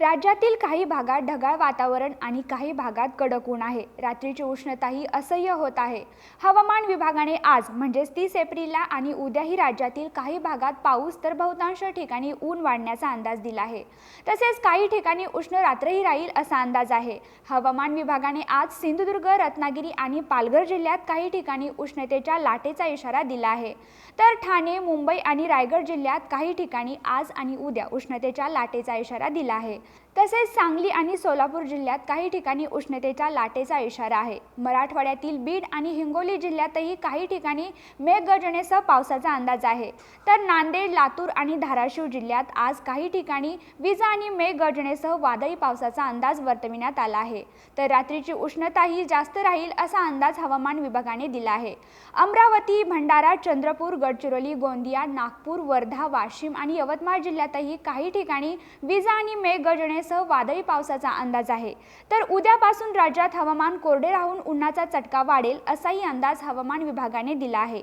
राज्यातील काही भागात ढगाळ वातावरण आणि काही भागात कडक ऊन आहे. रात्रीची उष्णताही असह्य होत आहे. हवामान विभागाने आज म्हणजेच तीस एप्रिलला आणि उद्याही राज्यातील काही भागात पाऊस तर बहुतांश ठिकाणी ऊन वाढण्याचा अंदाज दिला आहे. तसेच काही ठिकाणी उष्ण रात्रही राहील असा अंदाज आहे. हवामान विभागाने आज सिंधुदुर्ग रत्नागिरी आणि पालघर जिल्ह्यात काही ठिकाणी उष्णतेच्या लाटेचा इशारा दिला आहे. तर ठाणे मुंबई आणि रायगड जिल्ह्यात काही ठिकाणी आज आणि उद्या उष्णतेच्या लाटेचा इशारा दिला आहे. तसेच सांगली आणि सोलापूर जिल्ह्यात काही ठिकाणी उष्णतेच्या लाटेचा इशारा आहे. मराठवाड्यातील बीड आणि हिंगोली जिल्ह्यातही काही ठिकाणी मेघगर्जनेसह पावसाचा अंदाज आहे. तर नांदेड लातूर आणि धाराशिव जिल्ह्यात आज काही ठिकाणी विजा आणि मेघगर्जनेसह वादळी पावसाचा अंदाज वर्तविण्यात आला आहे. तर रात्रीची उष्णताही जास्त राहील असा अंदाज हवामान विभागाने दिला आहे. अमरावती भंडारा चंद्रपूर गडचिरोली गोंदिया नागपूर वर्धा वाशिम आणि यवतमाळ जिल्ह्यातही काही ठिकाणी विजा आणि मेघगर्जनेसह वादळी पावसाचा अंदाज आहे. तर उद्यापासून राज्यात हवामान कोरडे राहून उन्हाचा चटका वाढेल असाही अंदाज हवामान विभागाने दिला आहे.